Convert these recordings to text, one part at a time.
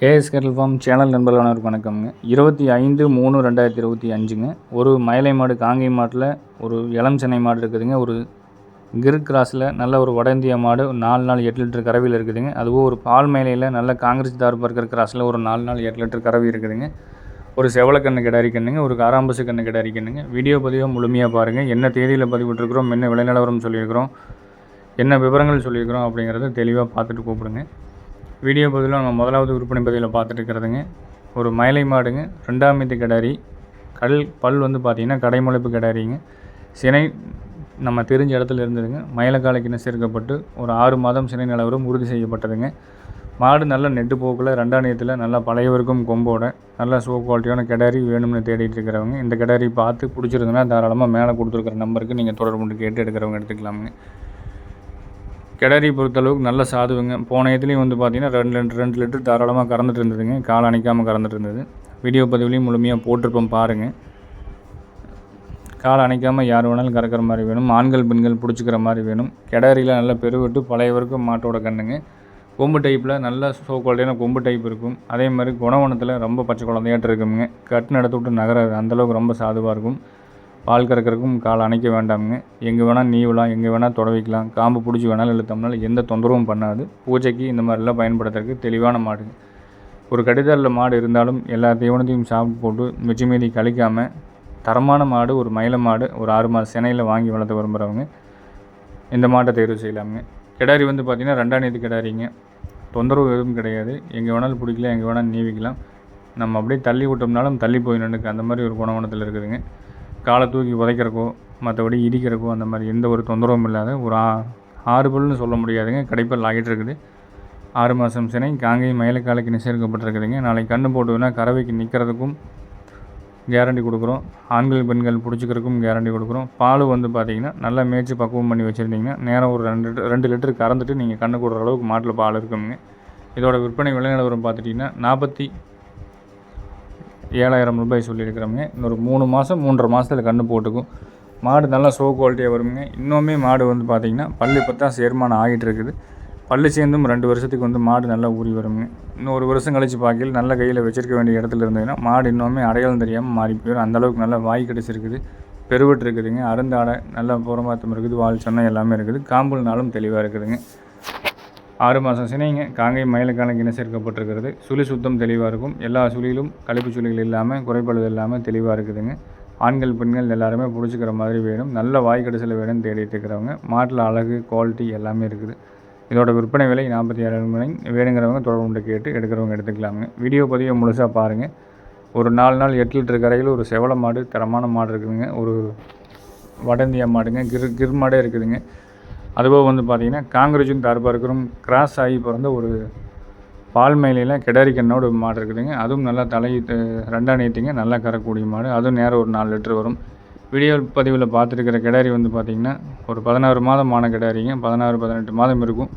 KS கேட்டல் form channel நண்பர்களான வணக்கம்ங்க. இருபத்தி ஐந்து மூணு ரெண்டாயிரத்தி இருபத்தி அஞ்சுங்க. ஒரு மயிலை மாடு காங்கை மாட்டில் ஒரு இளம் சென்னை மாடு இருக்குதுங்க. ஒரு கிர் கிராஸில் நல்ல ஒரு வட இந்திய மாடு நாலு நாள் எட்டு லிட்டர் கறவையில் இருக்குதுங்க. அதுவும் ஒரு பால் மேலையில் நல்ல காங்கிரஸ் தார் இருக்கிற கிராஸில் ஒரு நாலு நாள் எட்டு லிட்டர் கறவை இருக்குதுங்க. ஒரு செவலக்கண்ணு கிடாரிக்கணுங்க ஒரு காராம்பசு கண்ணு கிடாரிக்கணுங்க வீடியோ பதிவாக முழுமையாக பாருங்கள் என்ன தேதியில் பதிவிட்டிருக்கிறோம் என்ன விளைநிலவரம் சொல்லியிருக்கிறோம் என்ன விவரங்கள் சொல்லியிருக்கிறோம் அப்படிங்கிறத தெளிவாக பார்த்துட்டு கூப்பிடுங்க. வீடியோ பதிவில் நம்ம முதலாவது விற்பனை பதிவில் பார்த்துட்டு இருக்கிறதுங்க. ஒரு மயிலை மாடுங்க ரெண்டாம் மீது கிடாரி கல் பல் வந்து பார்த்திங்கன்னா கடைமுளைப்பு கிடாரிங்க. சினை நம்ம தெரிஞ்ச இடத்துல இருந்ததுங்க. மயிலக்காலைக்கின சேர்க்கப்பட்டு ஒரு ஆறு மாதம் சினை நிலவரம் உறுதி செய்யப்பட்டதுங்க. மாடு நல்ல நெட்டு போக்கில் ரெண்டாம் நேரத்தில் நல்லா பழையவருக்கும் கொம்போட நல்ல சோ குவாலிட்டியான கிடாரி வேணும்னு தேடிட்டு இருக்கிறவங்க இந்த கிடாரி பார்த்து பிடிச்சிருந்ததுன்னா தாராளமாக மேலே கொடுத்துருக்குற நம்பருக்கு நீங்கள் தொடர்பு கொண்டு கேட்டு எடுக்கிறவங்க எடுத்துக்கலாமுங்க. கிடரி பொறுத்தளவுக்கு நல்ல சாதுவுங்க. போன இதுலேயும் வந்து பார்த்திங்கன்னா ரெண்டு ரெண்டு ரெண்டு லிட்டர் தாராளமாக கறந்துட்டு இருந்ததுங்க. கால் அணைக்காமல் கறந்துட்டு இருந்தது. வீடியோ பதிவுலையும் முழுமையாக போட்டிருப்போம் பாருங்கள் கால் அணைக்காமல் யார் வேணாலும் கறக்கிற மாதிரி வேணும். ஆண்கள் பெண்கள் பிடிச்சிக்கிற மாதிரி வேணும். கிடரியில் நல்லா பெருவிட்டு பழையவருக்கும் மாட்டோட கண்ணுங்க. கொம்பு டைப்பில் நல்ல சோ குவாலிட்டியான கொம்பு டைப் இருக்கும். அதே மாதிரி குணவனத்தில் ரொம்ப பச்சை குழந்தையாட்டு இருக்குங்க. கட்டு நடத்து விட்டு நகராது. அந்தளவுக்கு ரொம்ப சாதுவாக இருக்கும். பால் கறக்கிறதுக்கும் கால் அணைக்க வேண்டாமுங்க. எங்கே வேணால் நீவலாம் எங்கே வேணால் தொடவிக்கலாம். காம்பு பிடிச்சி வேணாலும் இழுத்தோம்னாலும் எந்த தொந்தரவும் பண்ணாது. பூஜைக்கு இந்த மாதிரிலாம் பயன்படுத்துறதுக்கு தெளிவான மாடுங்க. ஒரு கடிதாரில் மாடு இருந்தாலும் எல்லா தீவனத்தையும் சாப்பிட்டு போட்டு மிச்சம் மீதி கழிக்காமல் தரமான மாடு ஒரு மயில மாடு ஒரு ஆறு மாத சினையில் வாங்கி வளர்த்து விரும்புகிறவங்க இந்த மாட்டை தேர்வு செய்யலாமுங்க. கிடாரி வந்து பார்த்திங்கன்னா ரெண்டாம் நேற்று கிடாரிங்க. தொந்தரவு எதுவும் கிடையாது. எங்கே வேணாலும் பிடிக்கல எங்கே வேணாலும் நீவிக்கலாம். நம்ம அப்படியே தள்ளி விட்டோம்னாலும் தள்ளி போய் நின்றுக்கு அந்த மாதிரி ஒரு குணவனத்தில் இருக்குதுங்க. காலை தூக்கி உதைக்கிறக்கோ மற்றபடி இடிக்கிறக்கோ அந்த மாதிரி எந்த ஒரு தொந்தரவும் இல்லாத ஒரு ஆ ஆறு பல்னு சொல்ல முடியாதுங்க. கடைப்பல் ஆகிட்டு இருக்குது. ஆறு மாதம் சினை காங்கை மயிலக்காலைக்கு நிச்சயிக்கப்பட்டிருக்குதுங்க நாளைக்கு கண்ணு போட்டுதுன்னா கறவைக்கு நிற்கிறதுக்கும் கேரண்டி கொடுக்குறோம். ஆண்கள் பெண்கள் பிடிச்சிக்கிறதுக்கும் கேரண்டி கொடுக்குறோம். பால் வந்து பார்த்திங்கன்னா நல்லா மேய்ச்சி பக்குவம் பண்ணி வச்சுருந்தீங்கன்னா நேரம் ஒரு ரெண்டு லிட்டர் ரெண்டு லிட்டர் கறந்துட்டு நீங்கள் கண்ணு கொடுக்குற அளவுக்கு மாட்டில் பால் இருக்குங்க. இதோட விற்பனை விலை நிலவரம் பார்த்துட்டிங்கன்னா நாற்பத்தி ஏழாயிரம் ரூபாய் சொல்லியிருக்கிறோங்க இன்னொரு மூணு மாதம் மூன்றரை மாதத்தில் கன்று போட்டுக்கும். மாடு நல்லா சோ குவாலிட்டியாக வருங்க இன்னுமே மாடு வந்து பார்த்திங்கன்னா பல்லு இப்போ தான் சேர்மானம் ஆகிட்டு இருக்குது. பல்லு சேர்ந்தும் ரெண்டு வருஷத்துக்கு வந்து மாடு நல்லா ஊறி வருங்க இன்னும் ஒரு வருஷம் கழித்து பார்க்கல நல்ல கையில் வச்சிருக்க வேண்டிய இடத்துல இருந்ததுன்னா மாடு இன்னுமே அடையாளம் தெரியாமல் மாறி போயிடும் அந்தளவுக்கு நல்லா வாய் கிடச்சிருக்குது பெருவிட்டு இருக்குதுங்க. அருந்தாடை நல்லா புறமாத்தம் இருக்குது. வால் சொன்ன எல்லாமே இருக்குது. காம்புல்னாலும் தெளிவாக இருக்குதுங்க. ஆறு மாதம் சினைங்க காங்கை மயிலுக்கான இணை சேர்க்கப்பட்டிருக்கிறது. சுழி சுத்தம் தெளிவாக இருக்கும். எல்லா சுழியிலும் கழிப்பு சுழிகள் இல்லாமல் குறைபாடுகள் இல்லாமல் தெளிவாக இருக்குதுங்க. ஆண்கள் பெண்கள் எல்லாருமே பிடிச்சிக்கிற மாதிரி வேணும். நல்ல வாய் கடைசியில் வேணும்னு தேடிட்டு இருக்கிறவங்க மாட்டில் அழகு குவாலிட்டி எல்லாமே இருக்குது. இதோட விற்பனை விலை நாற்பத்தி ஏழாயிரம் மணி வேணுங்கிறவங்க தொடர்புண்டு கேட்டு எடுக்கிறவங்க எடுத்துக்கலாங்க வீடியோ பதிவை முழுசாக பாருங்கள் ஒரு நாலு நாள் எட்டு லிட்டர் கரையில் ஒரு செவல மாடு தரமான மாடு இருக்குதுங்க. ஒரு வடந்தியா மாடுங்க. கிர் கிர் மாடே இருக்குதுங்க. அதுபோக வந்து பார்த்திங்கன்னா காங்கிரஸும் தார்பார்க்கரும் கிராஸ் ஆகி பிறந்த ஒரு பால் மேலையில் கிடாரி கண்ணோட மாடு இருக்குதுங்க. அதுவும் நல்லா தலையிட்டு ரெண்டாம் நேற்றுங்க நல்லா கறக்கூடிய மாடு. அதுவும் நேரம் ஒரு நாலு லிட்டர் வரும். வீடியோ பதிவில் பார்த்துருக்கிற கிடாரி வந்து பார்த்திங்கன்னா ஒரு பதினாறு மாதம் ஆன கிடாரிங்க. பதினாறு பதினெட்டு மாதம் இருக்கும்.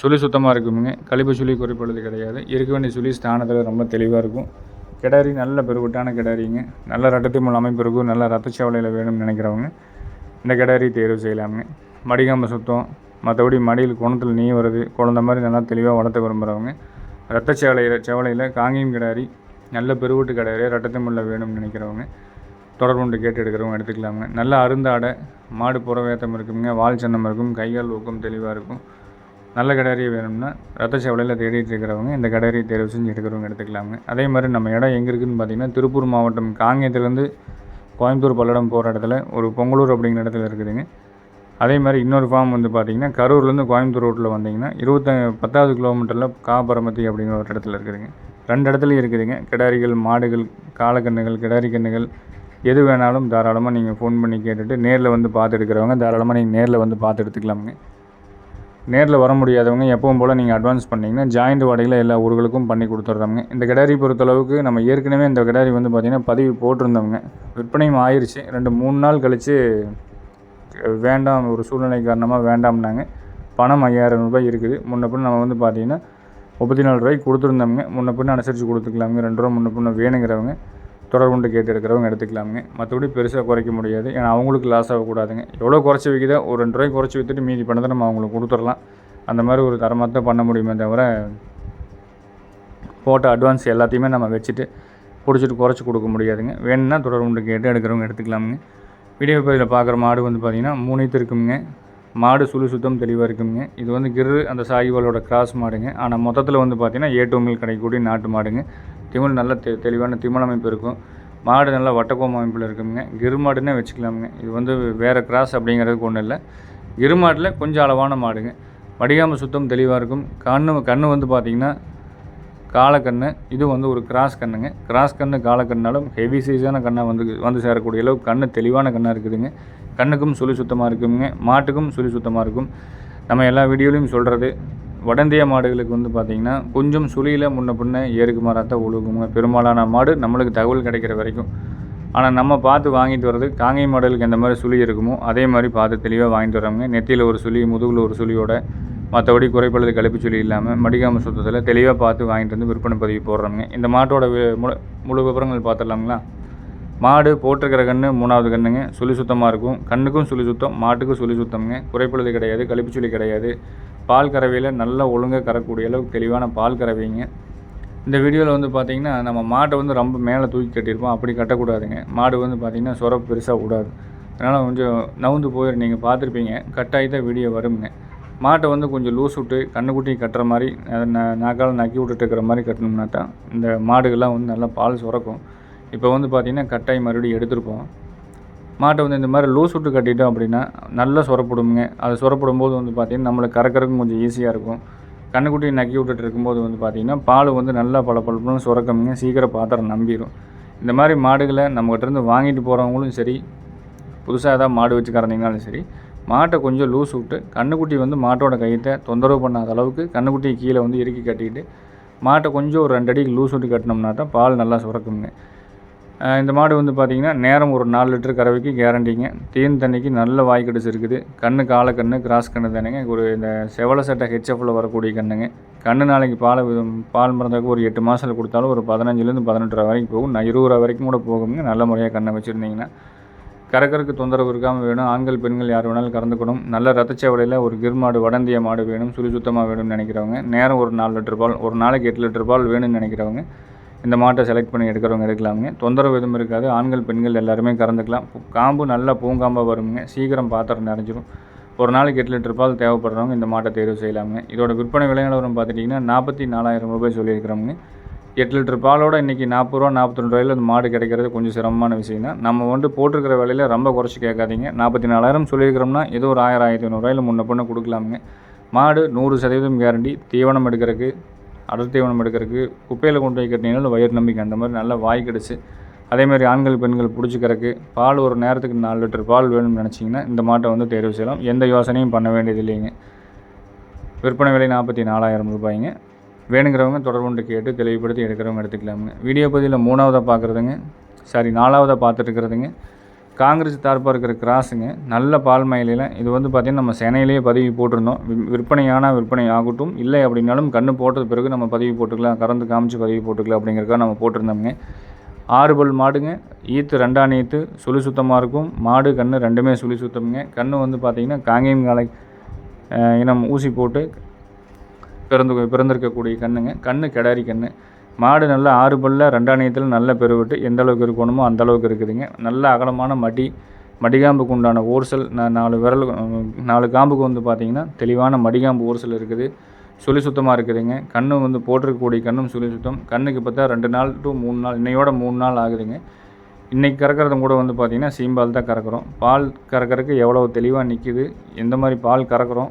சுழி சுத்தமாக இருக்குமுங்க. கழிப்பு சுழி குறிப்பிடுறது கிடையாது. இருக்க வேண்டிய சுழி ஸ்தானத்தில் ரொம்ப தெளிவாக இருக்கும். கிடாரி நல்ல பெருகுட்டான கிடாரிங்க. நல்ல ரட்டத்திமுள் அமைப்பு இருக்கும். நல்ல ரத்தச்சவலையில் வேணும்னு நினைக்கிறவங்க இந்த கிடாரி தேர்வு செய்யலாமுங்க. மடிக்காமல் சுத்தம் மற்றபடி மடியில் குணத்தில் நீ வருது குழந்த மாதிரி நல்லா தெளிவாக வளர்த்த விரும்புகிறவங்க ரத்த சேவலையில் சேவலையில் காங்கியம் கிடாரி நல்ல பெருவூட்டு கிடாரி ரட்டத்தமிழில் வேணும்னு நினைக்கிறவங்க தொடர்பு கொண்டு கேட்டு எடுக்கிறவங்க எடுத்துக்கலாங்க. நல்ல அருந்தாடை மாடு புறவேத்தம் இருக்குங்க வால் சின்னம் இருக்கும் கைகள் ஊக்கம் தெளிவாக இருக்கும். நல்ல கிடாரியை வேணும்னா ரத்த சேவலையில் தேடிட்டு இருக்கிறவங்க இந்த கிடாரியை தேர்வு செஞ்சு எடுக்கிறவங்க எடுத்துக்கலாங்க. அதே மாதிரி நம்ம இடம் எங்கே இருக்குதுன்னு பார்த்தீங்கன்னா திருப்பூர் மாவட்டம் காங்கேயத்துலேருந்து கோயம்புத்தூர் பல்லடம் போகிற இடத்துல ஒரு பொங்கலூர் அப்படிங்கிற இடத்துல இருக்குதுங்க. அதே மாதிரி இன்னொரு ஃபார்ம் வந்து பார்த்திங்கன்னா கரூர்லேருந்து கோயம்புத்தூர் ரோட்டில் வந்தீங்கன்னா இருபத்த பத்தாவது கிலோமீட்டரில் காபரமத்தி அப்படிங்கிற ஒரு இடத்துல இருக்குதுங்க. ரெண்டு இடத்துலையும் இருக்குதுங்க. கிடாரிகள் மாடுகள் காலக்கண்ணுகள் கிடாரி கண்ணுகள் எது வேணாலும் தாராளமாக நீங்கள் ஃபோன் பண்ணி கேட்டுட்டு நேரில் வந்து பார்த்து எடுக்கிறவங்க தாராளமாக நீங்கள் நேரில் வந்து பார்த்து எடுத்துக்கலாமுங்க. நேரில் வர முடியாதவங்க எப்பவும் போல் நீங்கள் அட்வான்ஸ் பண்ணிங்கன்னா ஜாயிண்ட் வாடகையில் எல்லா ஊர்களுக்கும் பண்ணி கொடுத்துட்றாங்க இந்த கிடாரி பொறுத்தளவுக்கு நம்ம ஏற்கனவே இந்த கிடாரி வந்து பார்த்திங்கன்னா பதிவு போட்டிருந்தவங்க விற்பனையும் ஆயிடுச்சு ரெண்டு மூணு நாள் கழித்து வேண்டாம் ஒரு சூழ்நிலை காரணமாக வேண்டாம்னாங்க. பணம் ஐயாயிரம் ரூபாய் இருக்குது. முன்ன பின்ன நம்ம வந்து பார்த்தீங்கன்னா முப்பத்தி நாலு ரூபாய்க்கு கொடுத்துருந்தோம்ங்க. முன்ன பின்ன அனுசரித்து கொடுத்துக்கலாமுங்க. ரெண்டு ரூபா முன்ன பின்ன வேணுங்கிறவங்க தொடர் கொண்டு கேட்டு எடுக்கிறவங்க எடுத்துக்கலாமுங்க. மற்றபடி பெருசாக குறைக்க முடியாது. ஏன்னா அவங்களுக்கு லாஸ் ஆகக்கூடாதுங்க. எவ்வளோ குறைச்சி வைக்கிதோ ஒரு ரெண்டு ரூபாய் குறைச்சி விற்றுட்டு மீதி பணத்தை நம்ம அவங்களுக்கு கொடுத்துடலாம். அந்த மாதிரி ஒரு தரமாக தான் பண்ண முடியுமே தவிர போட்ட அட்வான்ஸ் எல்லாத்தையுமே நம்ம வச்சுட்டு பிடிச்சிட்டு குறைச்சி கொடுக்க முடியாதுங்க. வேணும்னா தொடர்பு கேட்டு எடுக்கிறவங்க எடுத்துக்கலாமுங்க. வீடியோ பதிவில் பார்க்குற மாடு வந்து பார்த்திங்கன்னா மூணைத்து இருக்குங்க மாடு சுழு சுத்தம் தெளிவாக இருக்குங்க இது வந்து கிரு அந்த சாகிவாலோட கிராஸ் மாடுங்க. ஆனால் மொத்தத்தில் வந்து பார்த்திங்கன்னா ஏ கிடைக்கக்கூடிய நாட்டு மாடுங்க. திமிழ் நல்ல தெ தெளிவான திமிழ் அமைப்பு இருக்கும். மாடு நல்லா வட்டக்கோம் அமைப்பில் இருக்குங்க கிரு மாடுன்னே வச்சுக்கலாமுங்க. இது வந்து வேறு கிராஸ் அப்படிங்கிறதுக்கு ஒன்றும் இல்லை. கிரு மாட்டில் கொஞ்சம் அளவான மாடுங்க. வடிகாமல் சுத்தம் தெளிவாக இருக்கும். கண்ணு கண்ணு வந்து பார்த்திங்கன்னா காலக்கண்ணு இது வந்து ஒரு கிராஸ் கண்ணுங்க. கிராஸ் கண்ணு காலக்கண்ணாலும் ஹெவி சைஸான கண்ணாக வந்து வந்து சேரக்கூடிய அளவு கண்ணு தெளிவான கண்ணாக இருக்குதுங்க. கண்ணுக்கும் சுழி சுத்தமாக இருக்குங்க. மாட்டுக்கும் சுழி சுத்தமாக இருக்கும். நம்ம எல்லா வீடியோலையும் சொல்கிறது வடந்திய மாடுகளுக்கு வந்து பார்த்திங்கன்னா கொஞ்சம் சுழியில் முன்ன பின்ன ஏருக்கு மாறாத்தான் ஒழுகுங்க பெரும்பாலான மாடு நம்மளுக்கு தகவல் கிடைக்கிற வரைக்கும். ஆனால் நம்ம பார்த்து வாங்கிட்டு வர்றது காங்கை மாடலுக்கு எந்த மாதிரி சுழி இருக்குமோ அதே மாதிரி பார்த்து தெளிவாக வாங்கிட்டு வரோங்க நெத்தியில் ஒரு சுழி முதுகில் ஒரு சுழியோட மற்றபடி குறைப்பழுது கழிப்பு சொல்லி இல்லாமல் மடிக்காம சுத்தத்தில் தெளிவாக பார்த்து வாங்கிட்டு வந்து விற்பனை பதிவு போடுறோங்க. இந்த மாட்டோட முழு முழு விவரங்கள் பார்த்துடலாங்களா? மாடு போட்டிருக்கிற கன்று மூணாவது கன்றுங்க சுழி சுத்தமாக இருக்கும். கண்ணுக்கும் சுழி சுத்தம் மாட்டுக்கும் சுழி சுத்தம்ங்க. குறைப்பழுது கிடையாது கழிப்பு கிடையாது. பால் கறவையில் நல்லா ஒழுங்காக கறக்கூடிய அளவுக்கு தெளிவான பால் கறவைங்க. இந்த வீடியோவில் வந்து பார்த்திங்கன்னா நம்ம மாட்டை வந்து ரொம்ப மேலே தூக்கி கட்டியிருப்போம். அப்படி கட்டக்கூடாதுங்க. மாடு வந்து பார்த்தீங்கன்னா சுரப்பு பெருசாக விடாது அதனால் கொஞ்சம் நவுந்து போயிடும் நீங்கள் பார்த்துருப்பீங்க. கட்டாயி தான் வீடியோ வருங்க. மாட்டை வந்து கொஞ்சம் லூஸ் விட்டு கண்ணுக்குட்டி கட்டுற மாதிரி ந- நாக்கால் நக்கி விட்டுட்டு இருக்கிற மாதிரி கட்டணும்னா தான் இந்த மாடுகள்லாம் வந்து நல்லா பால் சுரக்கும். இப்போ வந்து பார்த்திங்கன்னா கட்டாய் மறுபடியும் எடுத்திருப்போம். மாட்டை வந்து இந்த மாதிரி லூஸ் விட்டு கட்டிட்டோம் அப்படின்னா நல்லா சுரப்படுங்க அது சுரப்படும் போது வந்து பார்த்திங்கன்னா நம்மளை கறக்கறதுக்கும் கொஞ்சம் ஈஸியாக இருக்கும். கண்ணுக்குட்டி நக்கி விட்டுட்டு இருக்கும்போது வந்து பார்த்திங்கன்னா பால் வந்து நல்லா பல பழப்பழன்னு சுரக்கமுங்க. சீக்கிரம் பாத்திரம் நம்பிடும் இந்த மாதிரி மாடுகளை நம்மகிட்டேருந்து வாங்கிட்டு போகிறவங்களும் சரி புதுசாக ஏதாவது மாடு வச்சு கறந்தீங்கனாலும் சரி மாட்டை கொஞ்சம் லூஸ் விட்டு கண்ணுக்குட்டி வந்து மாட்டோட கையத்தை தொந்தரவு பண்ணாத அளவுக்கு கண்ணுக்குட்டியை கீழே வந்து இறுக்கி கட்டிட்டு மாட்டை கொஞ்சம் ஒரு ரெண்டு அடிக்கு லூஸ் விட்டு கட்டினோம்னா தான் பால் நல்லா சுரக்குங்க. இந்த மாடு வந்து பார்த்திங்கன்னா நேரம் ஒரு நாலு லிட்டர் கறவைக்கு கேரண்டிங்க. தேன் தண்ணிக்கு நல்ல வாய்க்கடிச்சு இருக்குது. கண்ணு கால கண்ணு கிராஸ் கண்ணு தானேங்க. ஒரு இந்த செவல சட்டை ஹெச்எஃப்ல வரக்கூடிய கண்ணுங்க. கண்ணு நாளைக்கு பால் பால் மறந்தாக்கு ஒரு எட்டு மாதத்தில் கொடுத்தாலும் ஒரு பதினஞ்சுலேருந்து பதினெட்டு ரூபா வரைக்கும் போகும். நான் இருபது ரூபா வரைக்கும் கூட போகுங்க நல்ல முறையாக கண்ணை வச்சுருந்தீங்கன்னா. கறக்கருக்கு தொந்தரவு இருக்காமல் வேணும். ஆண்கள் பெண்கள் யார் வேணாலும் கறந்துக்கணும் நல்ல ரத்தச்சவலையில் ஒரு கிர் மாடு வடந்திய மாடு வேணும். சுழி சுத்தமாக வேணும்னு நினைக்கிறவங்க. நேரம் ஒரு நாலு லிட்டர் பால் ஒரு நாளைக்கு எட்டு லிட்டர் பால் வேணும்னு நினைக்கிறவங்க இந்த மாட்டை செலக்ட் பண்ணி எடுக்கிறவங்க எடுக்கலாமுங்க. தொந்தரவு எதுவும் இருக்காது. ஆண்கள் பெண்கள் எல்லாருமே கறந்துக்கலாம் காம்பு நல்லா பூங்காம்பாக வருங்க சீக்கிரம் பாத்திரம் நிறைஞ்சிரும். ஒரு நாளைக்கு எட்டு லிட்டர் பால் தேவைப்படுறவங்க இந்த மாட்டை தேர்வு செய்யலாமுங்க. இதோட விற்பனை விலை நிலவரம் பார்த்துட்டிங்கன்னா நாற்பத்தி நாலாயிரம் ரூபாய் சொல்லியிருக்கிறவங்க எட்டு லிட்டர் பாலோட இன்றைக்கி நாற்பது ரூபா நாற்பத்தி ரெண்டு ரூபாயில் அந்த மாடு கிடைக்கிறது கொஞ்சம் சிரமமான விஷயம் தான் நம்ம வந்து போட்டிருக்கிற விலையில் ரொம்ப குறைச்சி கேட்காதீங்க. நாற்பத்தி நாலாயிரம் சொல்லியிருக்கிறோம்னா ஏதோ ஒரு ஆயிரம் ஆயிரத்தி ஐநூறுரூவாயில் முன்ன பொண்ணு கொடுக்கலாமுங்க. மாடு நூறு சதவீதம் கேரண்டி தீவனம் எடுக்கிறதுக்கு அடர் தீவனம் எடுக்கிறதுக்கு குப்பையில் கொண்டு போய் கட்டினீங்களும் வயிறு நம்பிக்கை அந்த மாதிரி நல்லா வாய் கிடச்சி அதேமாதிரி ஆண்கள் பெண்கள் பிடிச்சிக்கிறதுக்கு பால் ஒரு நேரத்துக்கு நாலு லிட்டர் பால் வேணும்னு நினச்சிங்கன்னா இந்த மாட்டை வந்து தேர்வு செய்யலாம். எந்த யோசனையும் பண்ண வேண்டியது இல்லைங்க விற்பனை விலை நாற்பத்தி நாலாயிரம் ரூபாய்ங்க. வேணுங்கிறவங்க தொடர்புண்டு கேட்டு தெளிவுபடுத்தி எடுக்கிறவங்க எடுத்துக்கலாமுங்க. வீடியோ பதிவில் மூணாவதாக பார்க்குறதுங்க சாரி நாலாவதாக பார்த்துட்டு இருக்கிறதுங்க. காங்கிரஸ் தார்ப்பாக இருக்கிற கிராஸுங்க. நல்ல பால் மயிலையில் இது வந்து பார்த்திங்கன்னா நம்ம சென்னையிலேயே பதிவு போட்டிருந்தோம். விற்பனையானால் விற்பனை ஆகட்டும் இல்லை அப்படின்னாலும் கண்ணு போட்டது பிறகு நம்ம பதிவு போட்டுக்கலாம் கறந்து காமிச்சு பதிவு போட்டுக்கலாம் அப்படிங்கிறக்காக நம்ம போட்டிருந்தோம்ங்க. ஆறு பல் மாடுங்க. ஈத்து ரெண்டாம் ஈத்து சுழி சுத்தமாக இருக்கும். மாடு கன்று ரெண்டுமே சுழி சுத்தம்ங்க. கன்று வந்து பார்த்திங்கன்னா காங்கேயம் காலை இனம் ஊசி போட்டு பிறந்து பிறந்திருக்கக்கூடிய கண்ணுங்க. கண்ணு கிடாரி கண்ணு. மாடு நல்லா ஆறு பல்ல ரெண்டாணியத்தில் நல்ல பெருவிட்டு. எந்த அளவுக்கு இருக்கணுமோ அந்த அளவுக்கு இருக்குதுங்க. நல்ல அகலமான மடி மடிகாம்புக்கு உண்டான ஓர்சல் நாலு விரல் நாலு காம்புக்கு வந்து பார்த்திங்கன்னா தெளிவான மடிகாம்பு ஓர்சல் இருக்குது. சுழி சுத்தமாக இருக்குதுங்க. கண்ணு வந்து போட்டிருக்கக்கூடிய கண்ணும் சுழி சுத்தம். கண்ணுக்கு பார்த்தா ரெண்டு நாள் டு மூணு நாள் இன்னையோட மூணு நாள் ஆகுதுங்க. இன்றைக்கி கறக்கிறதும் கூட வந்து பார்த்திங்கன்னா சீம்பால் தான் கறக்கிறோம். பால் கறக்கறதுக்கு எவ்வளோ தெளிவாக நிற்கிது எந்த மாதிரி பால் கறக்கிறோம்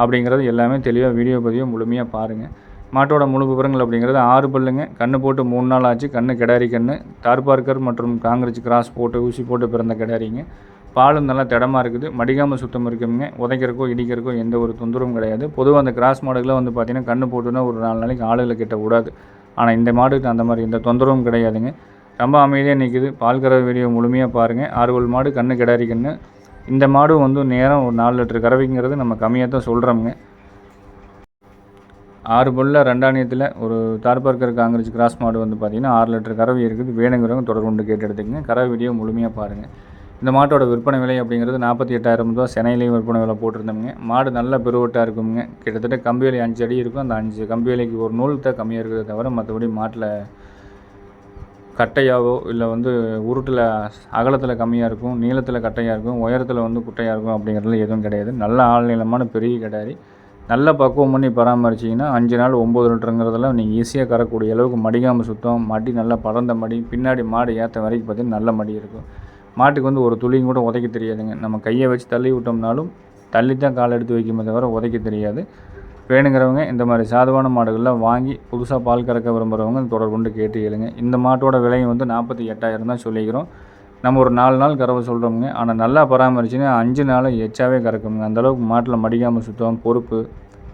அப்படிங்கிறது எல்லாமே தெளிவாக வீடியோ பதிவை முழுமையாக பாருங்கள் மாட்டோட முழு விவரங்கள் அப்படிங்கிறது ஆறு பல்லுங்க. கண்ணு போட்டு மூணு நாள் ஆச்சு. கண்ணு கிடாரி கண்ணு. தார்பார்க்கர் மற்றும் காங்கிரஸ் கிராஸ் போட்டு ஊசி போட்டு பிறந்த கிடாரிங்க. பாலும் நல்லா திடமாக இருக்குது. மடிக்காமல் சுத்தம் இருக்குங்க. உதைக்கிறக்கோ இடிக்கிறக்கோ எந்த ஒரு தொந்தரவும் கிடையாது. பொதுவாக அந்த கிராஸ் மாடுகளாக வந்து பார்த்திங்கன்னா கண்ணு போட்டுன்னா ஒரு நாலு நாளைக்கு ஆளுகளை கிட்ட விடாது. ஆனால் இந்த மாடுக்கு அந்த மாதிரி எந்த தொந்தரவும் கிடையாதுங்க. ரொம்ப அமைதியாக நிற்கிது பால் கறவை வீடியோ முழுமையாக பாருங்கள் ஆறுவல் மாடு கண்ணு கிடாரி கண்ணு. இந்த மாடும் வந்து நேரம் ஒரு நாலு லிட்டர் கறவைங்கிறது நம்ம கம்மியாக தான் சொல்கிறோமுங்க ஆறு புல்ல ரெண்டாணியத்தில் ஒரு தார்பார்க்கர் காங்கிரஸ் கிராஸ் மாடு வந்து பார்த்திங்கன்னா ஆறு லிட்டர் கறவை இருக்குது. வேணுங்கிறவங்க தொடர்பு கொண்டு கேட்டு எடுத்துக்கங்க. கறவை வீடியோ முழுமையாக பாருங்கள் இந்த மாட்டோட விற்பனை விலை அப்படிங்கிறது நாற்பத்தி எட்டாயிரம் ரூபா சென்னையிலையும் விற்பனை விலை போட்டிருந்தோம்ங்க. மாடு நல்ல பெருவட்டாக இருக்குங்க கிட்டத்தட்ட கம்பி வேலை அஞ்சு அடி இருக்கும். அந்த அஞ்சு கம்பி வேலைக்கு ஒரு நூல் தான் கம்மியாக இருக்கிறத தவிர மற்றபடி மாட்டில் கட்டையாகவோ இல்லை வந்து உருட்டில் அகலத்தில் கம்மியாக இருக்கும் நீளத்தில் கட்டையாக இருக்கும் உயரத்தில் வந்து குட்டையாக இருக்கும் அப்படிங்கிறதுல எதுவும் கிடையாது. நல்ல ஆள் நீளமான பெரிய கிடாரி. நல்ல பக்குவம் பண்ணி பராமரிச்சிங்கன்னா அஞ்சு நாள் ஒம்பது லிட்டருங்கிறதுல நீங்கள் ஈஸியாக கறக்கூடிய அளவுக்கு மடிக்காமல் சுத்தம் மடி நல்லா பறந்த மடி பின்னாடி மாடு ஏற்ற வரைக்கும் பார்த்தீங்கன்னா நல்ல மடி இருக்கும். மாட்டுக்கு வந்து ஒரு துளியும் கூட உதைக்க தெரியாதுங்க. நம்ம கையை வச்சு தள்ளி விட்டோம்னாலும் தள்ளி தான் கால் எடுத்து வைக்குமே தவிர உதைக்க தெரியாது. வேணுங்கிறவங்க இந்த மாதிரி சாதுவான மாடுகள்லாம் வாங்கி புதுசாக பால் கறக்க விரும்புகிறவங்க தொடர்பு கொண்டு கேட்டு எழுங்க இந்த மாட்டோட விலையும் வந்து நாற்பத்தி எட்டாயிரம் தான் சொல்லிக்கிறோம். நம்ம ஒரு நாலு நாள் கறவை சொல்கிறோமுங்க ஆனால் நல்லா பராமரிச்சுன்னா அஞ்சு நாள் எச்சாவே கறக்குங்க. அந்தளவுக்கு மாட்டில் மடிக்காமல் சுத்தம் பொறுப்பு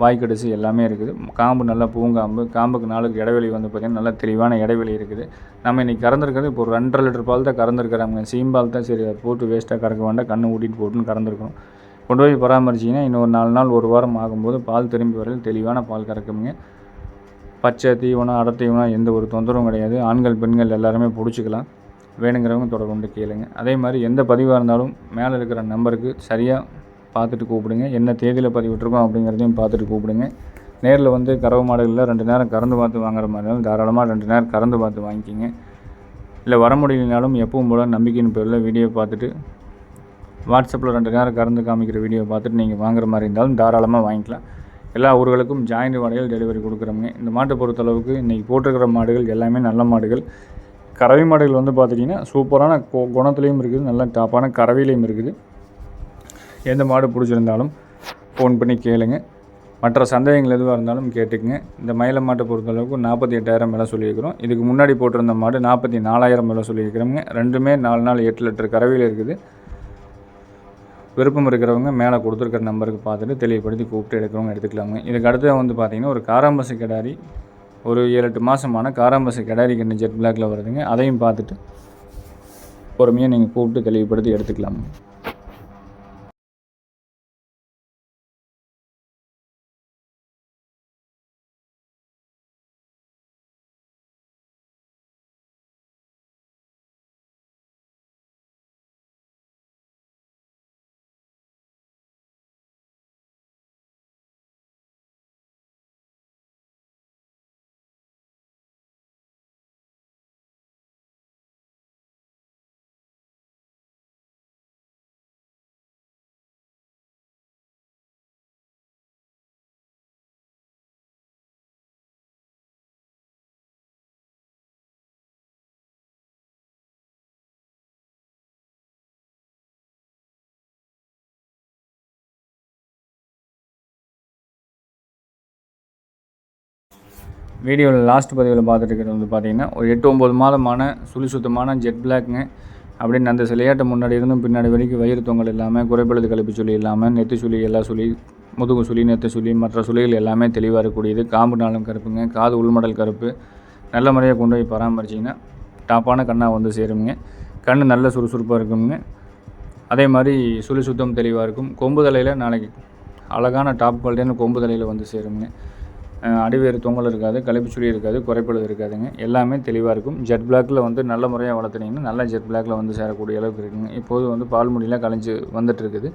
வாய்க்கடிசு எல்லாமே இருக்குது. காம்பு நல்லா பூங்காம்பு காம்புக்கு நாளுக்கு இடைவெளி வந்து பார்த்திங்கன்னா நல்லா தெளிவான இடைவெளி இருக்குது. நம்ம இன்றைக்கி கறந்துருக்கிறது இப்போ ஒரு ரெண்டரை லிட்டர் பால் தான் கறந்துருக்குறாங்க. சீம்பால் தான் சரி போட்டு வேஸ்ட்டாக கறக்க வேண்டாம். கண்ணு ஊட்டிட்டு போட்டுன்னு கறந்துருக்கணும். கொண்டு போய் பராமரிச்சிங்கன்னா இன்னொரு நாலு நாள் ஒரு வாரம் ஆகும்போது பால் திரும்பி வரையில் தெளிவான பால் கறக்குங்க. பச்சை தீவனம் அடை தீவனம் எந்த ஒரு தொந்தரவும் கிடையாது. ஆண்கள் பெண்கள் எல்லாருமே பிடிச்சிக்கலாம். வேணுங்கிறவங்க தொடர்பு கொண்டு கேளுங்க. அதே மாதிரி எந்த பதிவாக இருந்தாலும் மேலே இருக்கிற நம்பருக்கு சரியாக பார்த்துட்டு கூப்பிடுங்க. என்ன தேதியில் பதிவிட்டுருக்கோம் அப்படிங்கிறதையும் பார்த்துட்டு கூப்பிடுங்க. நேரில் வந்து கறவை மாடுகளில் ரெண்டு நேரம் கறந்து பார்த்து வாங்குற மாதிரி இருந்தாலும் தாராளமாக ரெண்டு நேரம் கறந்து பார்த்து வாங்கிக்கிங்க. இல்லை வர முடியலனாலும் எப்பவும் போல நம்பிக்கையின் பேரில் வீடியோ பார்த்துட்டு வாட்ஸ்அப்பில் ரெண்டு நேரம் கறந்து காமிக்கிற வீடியோ பார்த்துட்டு நீங்கள் வாங்குற மாதிரி இருந்தாலும் தாராளமாக வாங்கிக்கலாம். எல்லா ஊர்களுக்கும் ஜாயிண்ட் வாடகையில் டெலிவரி கொடுக்குறோங்க இந்த மாட்டை பொறுத்தளவுக்கு இன்றைக்கி போட்டிருக்கிற மாடுகள் எல்லாமே நல்ல மாடுகள். கறவை மாடுகள் வந்து பார்த்துட்டிங்கன்னா சூப்பரான குணத்துலேயும் இருக்குது. நல்ல டாப்பான கறவையிலையும் இருக்குது. எந்த மாடு பிடிச்சிருந்தாலும் ஃபோன் பண்ணி கேளுங்க. மற்ற சந்தேகங்கள் எதுவாக இருந்தாலும் கேட்டுக்குங்க. இந்த மயில மாட்டை பொறுத்தளவுக்கு நாற்பத்தி எட்டாயிரம் விலை சொல்லியிருக்கிறோம். இதுக்கு முன்னாடி போட்டிருந்த மாடு நாற்பத்தி நாலாயிரம் விலை சொல்லியிருக்கிறோங்க ரெண்டுமே நாலு நாள் எட்டு லிட்டர் கறவையில் இருக்குது. விருப்பம் இருக்கிறவங்க மேலே கொடுத்துருக்கிற நம்பருக்கு பார்த்துட்டு தெளிவுபடுத்தி கூப்பிட்டு எடுக்கிறவங்க எடுத்துக்கலாங்க இதுக்கு அடுத்து வந்து பார்த்திங்கன்னா ஒரு காராம்பசு கிடாரி ஒரு ஏழு எட்டு மாதமான காராம்பசு கிடாரி கண்ணு ஜெட் பிளாக்ல வருதுங்க. அதையும் பார்த்துட்டு பொறுமையாக நீங்கள் கூப்பிட்டு தெளிவுபடுத்தி எடுத்துக்கலாமா வீடியோவில் லாஸ்ட் பதிவில் பார்த்துட்டு வந்து பார்த்தீங்கன்னா ஒரு எட்டு ஒம்பது மாதமான சுழி சுத்தமான ஜெட் பிளாக்ங்க அப்படின்னு அந்த சிலையாட்டை முன்னாடி இருந்தும் பின்னாடி வரைக்கும் வயிறு தொங்கல் இல்லாமல் குறைபழுது கழிப்பு சொல்லி இல்லாமல் நெத்து சுழி எல்லா சுழி முதுகு சுழி நெத்து சுழி மற்ற சுழிகள் எல்லாமே தெளிவாக இருக்கக்கூடியது. காம்பு நாளும் கருப்புங்க காது உள்மடல் கருப்பு. நல்ல முறையாக கொண்டு போய் பராமரிச்சிங்கன்னா டாப்பான கண்ணாக வந்து சேருங்க கண் நல்ல சுறுசுறுப்பாக இருக்குங்க அதே மாதிரி சுழி சுத்தம் தெளிவாக இருக்கும். கொம்பு தலையில் நாளைக்கு அழகான டாப் குவாலிட்டியான கொம்பு தலையில் வந்து சேருங்க அடிவேறு தொங்கல் இருக்காது கழிப்புச்சுழி இருக்காது குறைப்பழுது இருக்காதுங்க. எல்லாமே தெளிவாக இருக்கும். ஜெட் பிளாக்கில் வந்து நல்ல முறையாக வளர்த்துனீங்கன்னா நல்ல ஜெட் பிளாக்கில் வந்து சேரக்கூடிய அளவுக்கு இருக்குங்க. இப்போது வந்து பால் முடியெலாம் கலைஞ்சு வந்துட்டு இருக்குது.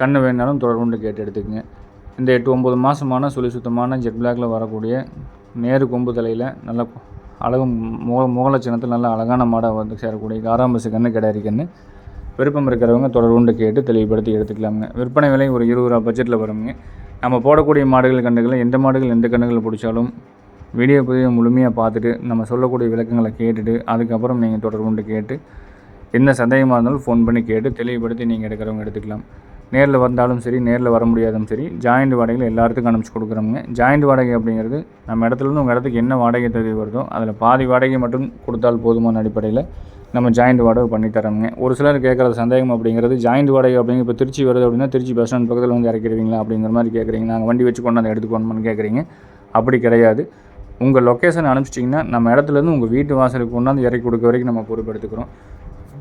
கண்ணு வேணாலும் தொடர்புண்டு கேட்டு எடுத்துக்கங்க. இந்த எட்டு ஒம்பது மாதமான சுழி சுத்தமான ஜெட் பிளாக்கில் வரக்கூடிய நேரு கொம்பு தலையில் நல்ல அழகு முக முகலட்சணத்தில் நல்ல அழகான மாடாக வந்து சேரக்கூடிய காராம்பசு கண்ணு கிடையாது விருப்பம் இருக்கிறவங்க தொடர்புண்டு கேட்டு தெளிவுபடுத்தி எடுத்துக்கலாமுங்க. விற்பனை விலை ஒரு இருபது ரூபா பட்ஜெட்டில் வருங்க. நம்ம போடக்கூடிய மாடுகள் கண்டுகளை எந்த மாடுகள் எந்த கண்டுகளை பிடிச்சாலும் வீடியோ பதிவை முழுமையாக பார்த்துட்டு நம்ம சொல்லக்கூடிய விளக்கங்களை கேட்டுட்டு அதுக்கப்புறம் நீங்கள் தொடர்பு கொண்டு கேட்டு என்ன சந்தேகமாக இருந்தாலும் ஃபோன் பண்ணி கேட்டு தெளிவுபடுத்தி நீங்கள் எடுக்கிறவங்க எடுத்துக்கலாம். நேரில் வந்தாலும் சரி நேரில் வர முடியாதும் சரி ஜாயிண்ட் வாடகையில் எல்லாத்துக்கும் அனுப்பிச்சி கொடுக்குறோங்க ஜாயிண்ட் வாடகை அப்படிங்கிறது நம்ம இடத்துலேருந்து உங்கள் இடத்துக்கு என்ன வாடகை தேவை வருதோ அதில் பாதி வாடகை மட்டும் கொடுத்தால் போதுமான அடிப்படையில் நம்ம ஜாயிண்ட் வாடகை பண்ணி தரோங்க ஒரு சிலர் கேட்குற சந்தேகம் அப்படிங்கிறது ஜாயிண்ட் வாடகை அப்படிங்க இப்போ திருச்சி வருது அப்படின்னா திருச்சி பஸ் ஸ்டாண்ட் பக்கத்தில் வந்து இறக்கிடுவீங்களா அப்படிங்கிற மாதிரி கேட்குறீங்க. நாங்கள் வண்டி வச்சு கொண்டாந்து எடுத்துக்கணும்னு கேட்குறீங்க. அப்படி கிடையாது. உங்கள் லொக்கேஷன் அனுப்பிச்சிட்டிங்கன்னா நம்ம இடத்துலேருந்து உங்கள் வீட்டு வாசலுக்கு கொண்டாந்து இறக்கி கொடுக்க வரைக்கும் நம்ம பொறுப்பெடுத்துக்கிறோம்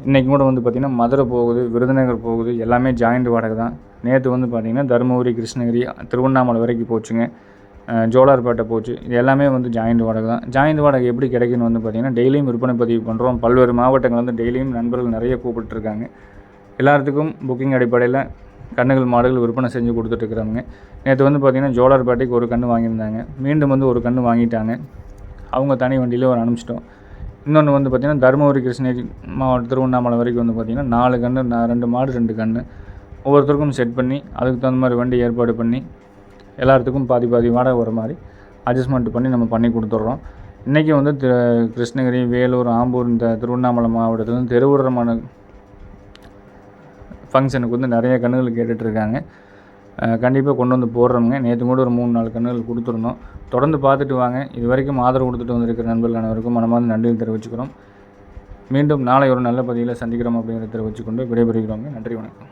இன்றைக்கி கூட வந்து பார்த்திங்கன்னா மதுரை போகுது விருதுநகர் போகுது எல்லாமே ஜாயிண்ட் வாடகை தான். நேற்று வந்து பார்த்திங்கன்னா தருமபுரி கிருஷ்ணகிரி திருவண்ணாமலை வரைக்கும் போச்சுங்க. ஜோலார்பேட்டை போச்சு. இது எல்லாமே வந்து ஜாயிண்ட் வாடகை தான். ஜாயிண்ட் வாடகை எப்படி கிடைக்குன்னு வந்து பார்த்திங்கன்னா டெய்லியும் விற்பனை பதிவு பண்ணுறோம் பல்வேறு மாவட்டங்கள் வந்து டெய்லியும் நண்பர்கள் நிறைய கூப்பிட்டுருக்காங்க. எல்லாத்துக்கும் புக்கிங் அடிப்படையில் கண்ணுகள் மாடுகள் விற்பனை செஞ்சு கொடுத்துட்ருக்குறாங்க நேற்று வந்து பார்த்திங்கன்னா ஜோலார்பேட்டைக்கு ஒரு கன்று வாங்கியிருந்தாங்க. மீண்டும் வந்து ஒரு கன்று வாங்கிட்டாங்க. அவங்க தனி வண்டியில் ஒரு அனுப்பிச்சிட்டோம். இன்னொன்று வந்து பார்த்திங்கன்னா தருமபுரி கிருஷ்ணகிரி மாவட்டம் திருவண்ணாமலை வரைக்கும் வந்து பார்த்திங்கன்னா நாலு கன்று நான் ரெண்டு மாடு ரெண்டு கன்று ஒவ்வொருத்தருக்கும் செட் பண்ணி அதுக்கு தகுந்த மாதிரி வண்டி ஏற்பாடு பண்ணி எல்லாத்துக்கும் பாதி பாதி வாடகை வர மாதிரி அட்ஜஸ்ட்மெண்ட் பண்ணி நம்ம பண்ணி கொடுத்துட்றோம். இன்றைக்கி வந்து திரு கிருஷ்ணகிரி வேலூர் ஆம்பூர் இந்த திருவண்ணாமலை மாவட்டத்தில் வந்து ஃபங்க்ஷனுக்கு வந்து நிறைய கன்றுகள் கேட்டுட்ருக்காங்க. கண்டிப்பாக கொண்டு வந்து போடுறோமுங்க. நேற்று கூட ஒரு மூணு நாலு கண்ணுகள் கொடுத்துருந்தோம். தொடர்ந்து பார்த்துட்டு வாங்க. இது வரைக்கும் ஆதரவு கொடுத்துட்டு வந்திருக்கிற நண்பர்கள் அனைவருக்கும் மனமார்ந்த நன்றி தெரிவிச்சுக்கிறோம். மீண்டும் நாளை ஒரு நல்ல பதிவில் சந்திக்கிறோம் அப்படிங்கிறத தெரிவிச்சுக்கொண்டு விடைபெறுகிறோங்க நன்றி வணக்கம்.